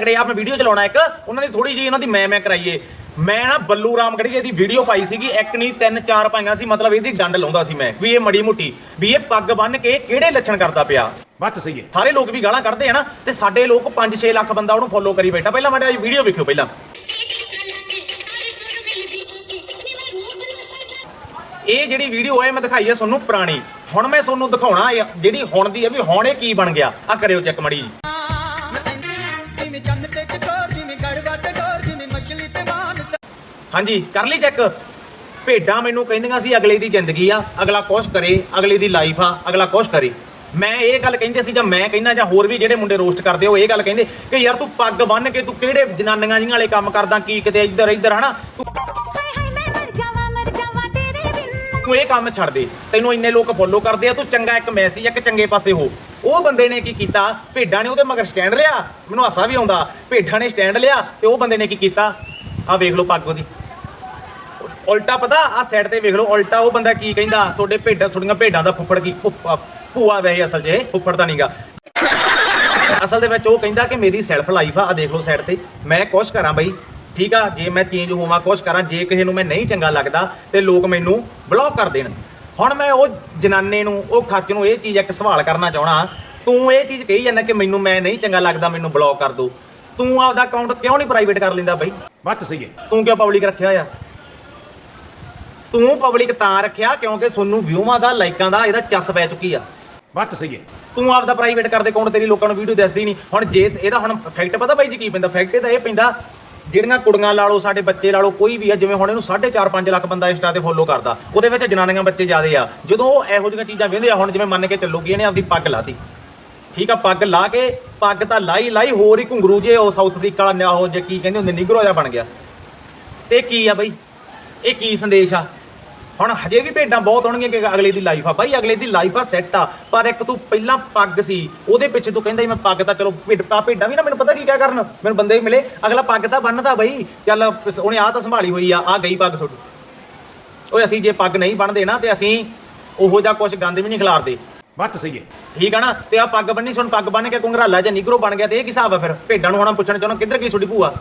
ਤਗੜੇ ਆ ਮੈਂ ਵੀਡੀਓ ਚਲਾਉਣਾ ਇੱਕ। ਉਹਨਾਂ ਦੀ ਥੋੜੀ ਜਿਹੀ ਉਹਨਾਂ ਦੀ ਮੈਂ ਮੈਂ ਕਰਾਈਏ। ਮੈਂ ਨਾ ਬੱਲੂ ਰਾਮਗੜੀਏ ਦੀ ਵੀਡੀਓ ਪਾਈ ਸੀਗੀ ਇੱਕ ਨਹੀਂ ਤਿੰਨ ਚਾਰ ਪਾਈਆਂ ਸੀ ਮਤਲਬ ਇਹਦੀ ਡੰਡ ਲਾਉਂਦਾ ਸੀ ਮੈਂ ਵੀ ਇਹ ਮੜੀ ਮੁੱਟੀ ਵੀ ਇਹ ਪੱਗ ਬੰਨ ਕੇ ਕਿਹੜੇ ਲੱਛਣ ਕਰਦਾ ਪਿਆ। ਬਾਤ ਸਹੀ ਹੈ। ਸਾਰੇ ਲੋਕ ਵੀ ਗਾਲਾਂ ਕੱਢਦੇ ਆ ਨਾ ਤੇ ਸਾਡੇ ਲੋਕ 5-6 ਲੱਖ ਬੰਦਾ ਉਹਨੂੰ ਫੋਲੋ ਕਰੀ ਬੈਠਾ। ਪਹਿਲਾਂ ਮਾੜਾ ਵੀਡੀਓ ਵੇਖਿਓ ਪਹਿਲਾਂ। ਇਹ ਜਿਹੜੀ ਵੀਡੀਓ ਹੈ ਮੈਂ ਦਿਖਾਈ ਹੈ ਤੁਹਾਨੂੰ ਪੁਰਾਣੀ। ਹੁਣ ਮੈਂ ਤੁਹਾਨੂੰ ਦਿਖਾਉਣਾ ਜਿਹੜੀ ਹੁਣ ਦੀ ਹੈ ਵੀ ਹੁਣ ਇਹ ਕੀ ਬਣ ਗਿਆ। ਆ ਕਰਿਓ ਚੈੱਕ ਮੜੀ ਜਿਵੇਂ ਹਾਂਜੀ ਕਰ ਲਈ ਚੈੱਕ ਭੇਡਾਂ ਮੈਨੂੰ ਕਹਿੰਦੀਆਂ ਸੀ ਅਗਲੇ ਦੀ ਜ਼ਿੰਦਗੀ ਆ ਅਗਲਾ ਕੁਛ ਕਰੇ ਅਗਲੇ ਦੀ ਲਾਈਫ ਆ ਅਗਲਾ ਕੁਛ ਕਰੇ। ਮੈਂ ਇਹ ਗੱਲ ਕਹਿੰਦੇ ਸੀ ਜਾਂ ਮੈਂ ਕਹਿੰਦਾ ਜਾਂ ਹੋਰ ਵੀ ਜਿਹੜੇ ਮੁੰਡੇ ਰੋਸਟ ਕਰਦੇ ਉਹ ਇਹ ਗੱਲ ਕਹਿੰਦੇ ਕਿ ਯਾਰ ਤੂੰ ਪੱਗ ਬੰਨ ਕੇ ਤੂੰ ਕਿਹੜੇ ਜਨਾਨੀਆਂ ਜਿਹੀਆਂ ਵਾਲੇ ਕੰਮ ਕਰਦਾ ਕੀ ਕਿਤੇ ਇੱਧਰ ਇੱਧਰ ਹਨਾ? ਤੂੰ ਇਹ ਕੰਮ ਛੱਡ ਦੇ। ਤੈਨੂੰ ਇੰਨੇ ਲੋਕ ਫੋਲੋ ਕਰਦੇ ਆ ਤੂੰ ਚੰਗਾ ਇੱਕ ਮੈਸੇਜ ਇੱਕ ਚੰਗੇ ਪਾਸੇ ਹੋ। ਉਹ ਬੰਦੇ ਨੇ ਕੀ ਕੀਤਾ? ਭੇਡਾਂ ਨੇ ਉਹਦੇ ਮਗਰ ਸਟੈਂਡ ਲਿਆ। ਮੈਨੂੰ ਹਾਸਾ ਵੀ ਆਉਂਦਾ। ਭੇਡਾਂ ਨੇ ਸਟੈਂਡ ਲਿਆ ਤੇ ਉਹ ਬੰਦੇ ਨੇ ਕੀ ਕੀਤਾ? ਆ ਵੇਖ ਲਓ ਪੱਗ ਉਹਦੀ। ਉਲਟਾ ਪਤਾ ਆ ਸਾਈਡ ਤੇ ਵੇਖ ਲਓ ਉਲਟਾ ਉਹ ਬੰਦਾ ਕੀ ਕਹਿੰਦਾ? ਤੁਹਾਡੇ ਭੇਡਾਂ ਤੁਹਾਡੀਆਂ ਭੇਡਾਂ ਦਾ ਫੁੱਫੜ ਕੀ ਭੂਆ ਵੈਸੇ ਅਸਲ 'ਚ ਇਹ ਫੁੱਫੜ ਤਾਂ ਨਹੀਂਗਾ। ਅਸਲ ਦੇ ਵਿੱਚ ਉਹ ਕਹਿੰਦਾ ਕਿ ਮੇਰੀ ਸੈਲਫ ਲਾਈਫ ਆ ਆ ਦੇਖ ਲਓ ਸਾਈਡ ਤੇ। ਮੈਂ ਕੁਛ ਕਰਾਂ ਬਈ ਠੀਕ ਆ? ਜੇ ਮੈਂ ਚੇਂਜ ਹੋਵਾਂ ਕੁਛ ਕਰਾਂ ਜੇ ਕਿਸੇ ਨੂੰ ਮੈਂ ਨਹੀਂ ਚੰਗਾ ਲੱਗਦਾ ਤੇ ਲੋਕ ਮੈਨੂੰ ਬਲੌਕ ਕਰ ਦੇਣ। ਹੁਣ ਮੈਂ ਉਹ ਜਨਾਨੇ ਨੂੰ ਉਹ ਖੱਚ ਨੂੰ ਇਹ ਚੀਜ਼ ਇੱਕ ਸਵਾਲ ਕਰਨਾ ਚਾਹਣਾ ਤੂੰ ਇਹ ਚੀਜ਼ ਕਹੀ ਜਾਂਦਾ ਕਿ ਮੈਨੂੰ ਮੈਂ ਨਹੀਂ ਚੰਗਾ ਲੱਗਦਾ ਮੈਨੂੰ ਬਲੌਕ ਕਰ ਦੋ। ਤੂੰ ਆਪਦਾ ਅਕਾਊਂਟ ਕਿਉਂ ਨਹੀਂ ਪ੍ਰਾਈਵੇਟ ਕਰ ਲੈਂਦਾ ਬਈ? ਬਾਤ ਸਹੀ ਹੈ। ਤੂੰ ਕਿਉਂ ਪਬਲਿਕ ਰੱਖਿਆ ਹੋਇਆ ਤੂੰ ਪਬਲਿਕ ਤਾਂ ਰੱਖਿਆ ਕਿਉਂਕਿ ਤੁਹਾਨੂੰ ਵਿਊਆਂ ਦਾ ਲਾਈਕਾਂ ਦਾ ਇਹਦਾ ਚੱਸ ਪੈ ਚੁੱਕੀ ਆ। ਬਾਤ ਸਹੀ ਹੈ। ਤੂੰ ਆਪਦਾ ਪ੍ਰਾਈਵੇਟ ਕਰਦੇ ਅਕਾਊਂਟ ਤੇਰੀ ਲੋਕਾਂ ਨੂੰ ਵੀਡੀਓ ਦੱਸਦੀ ਨਹੀਂ। ਹੁਣ ਜੇ ਇਹਦਾ ਹੁਣ ਫੈਕਟ ਪਤਾ ਬਾਈ ਜੀ ਕੀ ਪੈਂਦਾ? ਫੈਕਟ ਇਹਦਾ ਇਹ ਪੈਂਦਾ ਜਿਹੜੀਆਂ ਕੁੜੀਆਂ ਲਾ ਲਓ ਸਾਡੇ ਬੱਚੇ ਲਾ ਲਓ ਕੋਈ ਵੀ ਆ ਜਿਵੇਂ ਹੁਣ ਇਹਨੂੰ 4.5 5 ਲੱਖ ਬੰਦਾ ਇੰਸਟਾ ਤੇ ਫੋਲੋ ਕਰਦਾ ਉਹਦੇ ਵਿੱਚ ਜਨਾਨੀਆਂ ਬੱਚੇ ਜ਼ਿਆਦੇ ਆ। ਜਦੋਂ ਉਹ ਇਹੋ ਜਿਹੀਆਂ ਚੀਜ਼ਾਂ ਵੇਂਦੇ ਆ ਹੁਣ ਜਿਵੇਂ ਮੰਨ ਕੇ ਚੱਲੋ ਕਿ ਇਹਨੇ ਆਪਦੀ ਪੱਗ ਲਾਤੀ। ਠੀਕ ਆ ਪੱਗ ਲਾ ਕੇ ਪੱਗ ਤਾਂ ਲਾਈ ਲਾਈ ਹੋਰ ਹੀ ਘੁੰਗਰੂ ਜੇ ਉਹ ਸਾਊਥ ਅਫਰੀਕਾ ਵਾਲਾ ਨਿਆ ਉਹ ਜੇ ਕੀ ਕਹਿੰਦੇ ਹੁੰਦੇ ਨਿਗਰੋ ਜਿਹਾ ਬਣ ਗਿਆ। ਤੇ ਕੀ ਆ ਬਈ? ਇਹ ਕੀ ਸੰਦੇਸ਼ ਆ? ਹੁਣ ਹਜੇ ਵੀ ਭੇਡਾਂ ਬਹੁਤ ਹੋਣਗੀਆਂ ਕਿ ਅਗਲੇ ਦੀ ਲਾਈਫ ਆ। ਬਾਈ ਅਗਲੇ ਦੀ ਲਾਈਫ ਆ ਸੈੱਟ ਆ। ਪਰ ਇੱਕ ਤੂੰ ਪਹਿਲਾਂ ਪੱਗ ਸੀ ਉਹਦੇ ਪਿੱਛੇ ਤੂੰ ਕਹਿੰਦਾ ਸੀ ਮੈਂ ਪੱਗ ਤਾਂ ਚਲੋ ਭੇਡ ਪਾ ਭੇਡਾਂ ਵੀ ਨਾ ਮੈਨੂੰ ਪਤਾ ਕੀ ਕਿਆ ਕਰਨ। ਮੈਨੂੰ ਬੰਦੇ ਵੀ ਮਿਲੇ। ਅਗਲਾ ਪੱਗ ਤਾਂ ਬੰਨਦਾ ਬਈ। ਚੱਲ ਉਹਨੇ ਆ ਤਾਂ ਸੰਭਾਲੀ ਹੋਈ ਆ ਆ ਗਈ ਪੱਗ ਤੁਹਾਡੀ। ਓਏ ਅਸੀਂ ਜੇ ਪੱਗ ਨਹੀਂ ਬੰਨਦੇ ਨਾ ਤੇ ਅਸੀਂ ਉਹੋ ਜਿਹਾ ਕੁਝ ਗੰਦ ਵੀ ਨਹੀਂ ਖਿਲਾਰਦੇ। ਬਾਤ ਸਹੀ ਹੈ। ਠੀਕ ਆ ਨਾ? ਤੇ ਆ ਪੱਗ ਬੰਨੀ ਸੁਣ ਪੱਗ ਬੰਨ ਕੇ ਕੁੰਗਰਾਲਾ ਜਾਂ ਨਿਗਰੋ ਬਣ ਗਿਆ ਤੇ ਇਹ ਕੀ ਹਿਸਾਬ ਆ ਫਿਰ? ਭੇਡਾਂ ਨੂੰ ਹੁਣ ਪੁੱਛਣਾ ਚਾਹੁੰਦਾ ਕਿੱਧਰ ਗਈ ਤੁਹਾਡੀ ਭੂਆ?